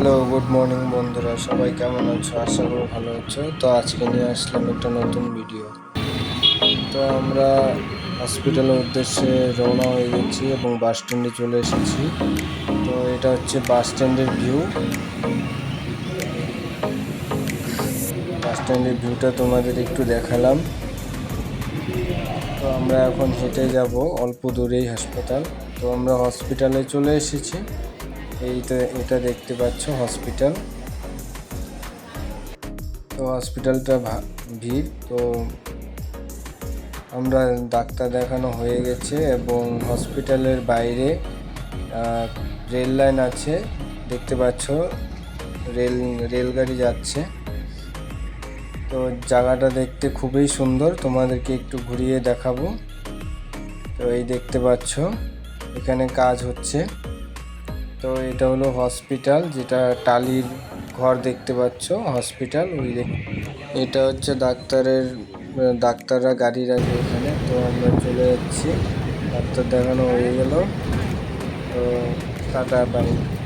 Hello good morning বন্ধুরা। সবাই কেমন আছো? আশা করি ভালো আছো। তো আজকে নিয়ে আসলাম একটা নতুন ভিডিও তো আমরা হসপিটালের উদ্দেশ্যে রওনা হয়ে গেছি এবং বাস স্ট্যান্ডে চলে এসেছি। তো এটা হচ্ছে বাস স্ট্যান্ডের ভিউ বাস স্ট্যান্ডের ভিউটা তোমাদের একটু দেখালাম। তো আমরা এখন হেঁটে যাব, অল্প দূরেই হাসপাতাল। তো আমরা হসপিটালে চলে এসেছি। এইটা, এটা দেখতে পাচ্ছ হসপিটাল তো হসপিটালটা ভিড়, তো আমরা ডাক্তার দেখানো হয়ে গেছে এবং হসপিটালের বাইরে রেল লাইন আছে, দেখতে পাচ্ছ রেল রেলগাড়ি যাচ্ছে। তো জায়গাটা দেখতে খুবই সুন্দর, তোমাদেরকে একটু ঘুরিয়ে দেখাবো। তো এই দেখতে পাচ্ছ, এখানে কাজ হচ্ছে। তো এটা হলো হসপিটাল, যেটা টালির ঘর দেখতে পাচ্ছ, হসপিটাল, ওই এটা হচ্ছে ডাক্তারের, ডাক্তাররা গাড়ি রাখে এখানে। তো আমরা চলে যাচ্ছি। ডাক্তার দেখানো হয়ে গেল। তো টাটা, বাই।